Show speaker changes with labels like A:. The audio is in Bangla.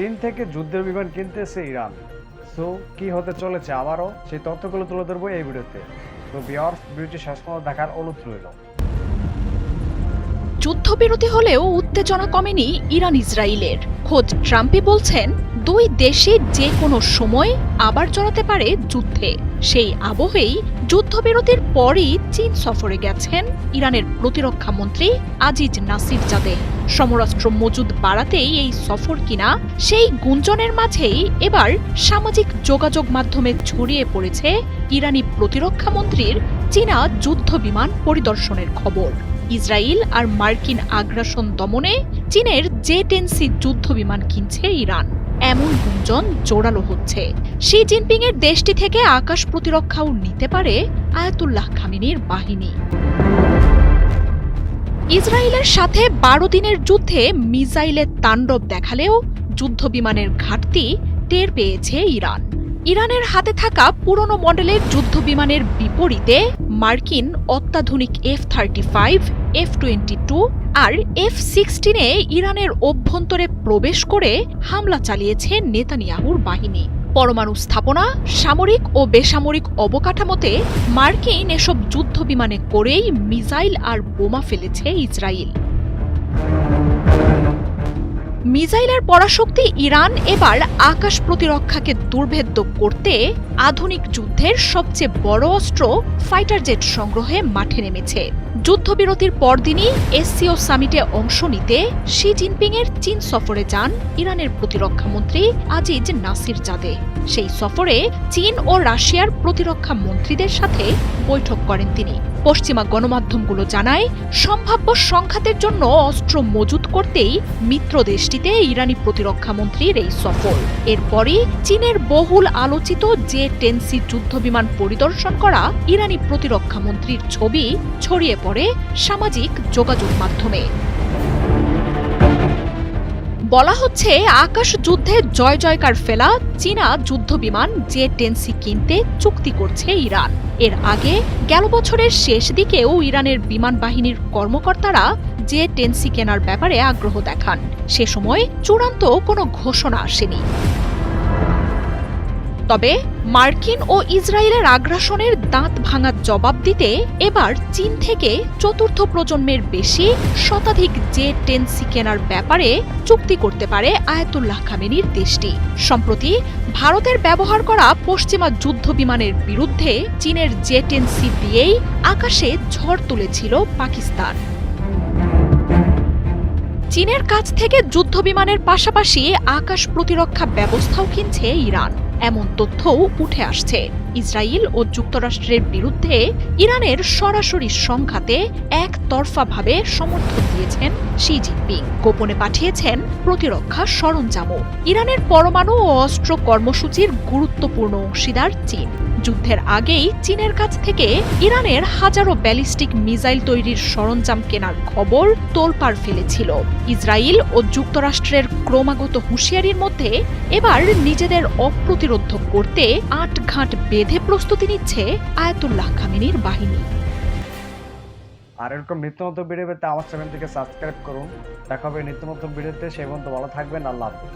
A: চীন থেকে যুদ্ধের বিমান কিনতেছে ইরান। সো, কি হতে চলেছে? আবারও সেই তথ্যগুলো তুলে ধরবো এই ভিডিওতে। তো বিয়ার্স ভিডিওটি শেষ পর্যন্ত দেখার অনুরোধ রইল।
B: যুদ্ধবিরতি হলেও উত্তেজনা কমেনি ইরান ইসরায়েলের। খোদ ট্রাম্পই বলছেন, দুই দেশে যে কোনো সময় আবার জড়াতে পারে যুদ্ধে। সেই আবহেই যুদ্ধবিরতির পরই চীন সফরে গেছেন ইরানের প্রতিরক্ষা মন্ত্রী আজিজ নাসির জাদে। সমরাস্ত্র মজুদ বাড়াতেই এই সফর কিনা, সেই গুঞ্জনের মাঝেই এবার সামাজিক যোগাযোগ মাধ্যমে ছড়িয়ে পড়েছে ইরানি প্রতিরক্ষা মন্ত্রীর চীনা যুদ্ধ বিমান পরিদর্শনের খবর। ইসরায়েল আর মার্কিন আগ্রাসন দমনে চীনের জে টেনসি যুদ্ধ বিমান কিনছে ইরান। এমন গুঞ্জন জোরালো হচ্ছে। শি জিনপিং এর দেশটি থেকে আকাশ প্রতিরক্ষাও নিতে পারে আয়াতুল্লাহ খামিনীর বাহিনী। ইসরায়েলের সাথে বারো দিনের যুদ্ধে মিসাইলের তাণ্ডব দেখালেও যুদ্ধ বিমানের ঘাটতি টের পেয়েছে ইরান। ইরানের হাতে থাকা পুরনো মডেলের যুদ্ধ বিমানের বিপরীতে মার্কিন অত্যাধুনিক F thirty five F twenty two আর এফ সিক্সটিনে ইরানের অভ্যন্তরে প্রবেশ করে হামলা চালিয়েছে নেতানিয়াহুর বাহিনী। পরমাণু স্থাপনা, সামরিক ও বেসামরিক অবকাঠামোতে মার্কিন এসব যুদ্ধ বিমানে করেই মিসাইল আর বোমা ফেলেছে ইসরায়েল মিসাইলের পরাশক্তি ইরান এবার আকাশ প্রতিরক্ষাকে দুর্ভেদ্য করতে আধুনিক যুদ্ধের সবচেয়ে বড় অস্ত্র ফাইটার জেট সংগ্রহে মাঠে নেমেছে। যুদ্ধবিরতির পরদিনই এসসিও সামিটে অংশ নিতে শি জিনপিং এর চীন সফরে যান ইরানের প্রতিরক্ষা মন্ত্রী আজিজ নাসির জাদে সেই সফরে চীন ও রাশিয়ার প্রতিরক্ষা মন্ত্রীদের সাথে বৈঠক করেন তিনি। পশ্চিমা গণমাধ্যমগুলো জানায়, সম্ভাব্য সংঘাতের জন্য অস্ত্র মজুত করতেই মিত্র দেশটিতে ইরানি প্রতিরক্ষা মন্ত্রীর এই সফর। এরপরই চীনের বহুল আলোচিত জে টেনসি যুদ্ধবিমান পরিদর্শন করা ইরানি প্রতিরক্ষা মন্ত্রীর ছবি ছড়িয়ে পড়ে সামাজিক যোগাযোগ মাধ্যমে। বলা হচ্ছে, আকাশ যুদ্ধে জয় জয়কার ফেলা, চীনা যুদ্ধ বিমান জে টেন্সি কিনতে চুক্তি করছে ইরান। এর আগে গেল বছরের শেষ দিকেও ইরানের বিমান বাহিনীর কর্মকর্তারা জে টেন্সি কেনার ব্যাপারে আগ্রহ দেখান। সে সময় চূড়ান্ত কোনো ঘোষণা আসেনি। তবে মার্কিন ও ইসরায়েলের আগ্রাসনের দাঁত ভাঙার জবাব দিতে এবার চীন থেকে চতুর্থ প্রজন্মের বেশি শতাধিক জে টেনসি কেনার ব্যাপারে চুক্তি করতে পারে আয়াতুল্লাহ খামেনির দেশটি। সম্প্রতি ভারতের ব্যবহার করা পশ্চিমা যুদ্ধ বিমানের বিরুদ্ধে চীনের জে টেনসি দিয়েই আকাশে ঝড় তুলেছিল পাকিস্তান। চীনের কাছ থেকে যুদ্ধ বিমানের পাশাপাশি আকাশ প্রতিরক্ষা ব্যবস্থাও কিনছে ইরান। এমন তথ্যও উঠে আসছে। ইসরায়েল ও যুক্তরাষ্ট্রের বিরুদ্ধে ইরানের সরাসরি সংঘাতে একতরফাভাবে সমর্থন দিয়েছেন শি জিনপিং। গোপনে পাঠিয়েছেন প্রতিরক্ষা সরঞ্জামও। ইরানের পরমাণু ও অস্ত্র কর্মসূচির গুরুত্বপূর্ণ অংশীদার চীন। যুদ্ধের আগেই চীনের কাছ থেকে ইরানের হাজারো ব্যালিস্টিক মিসাইল তৈরির সরঞ্জাম কেনার খবর তোলপাড় ফেলেছিল। ইসরায়েল ও যুক্তরাষ্ট্রের ক্রমাগত হুঁশিয়ারির মধ্যে এবার নিজেদের অপ্রতিরোধ করতে আট ঘাট বেঁধে প্রস্তুতি নিচ্ছে আয়াতুল্লাহ খামেনির বাহিনী।
A: আর এরকম নিত্য নতুন ভিডিও পেতে আমার চ্যানেলটিকে সাবস্ক্রাইব করুন। দেখা হবে নিত্য নতুন ভিডিওতে। সেই পর্যন্ত ভালো থাকবেন। আল্লাহ হাফিজ।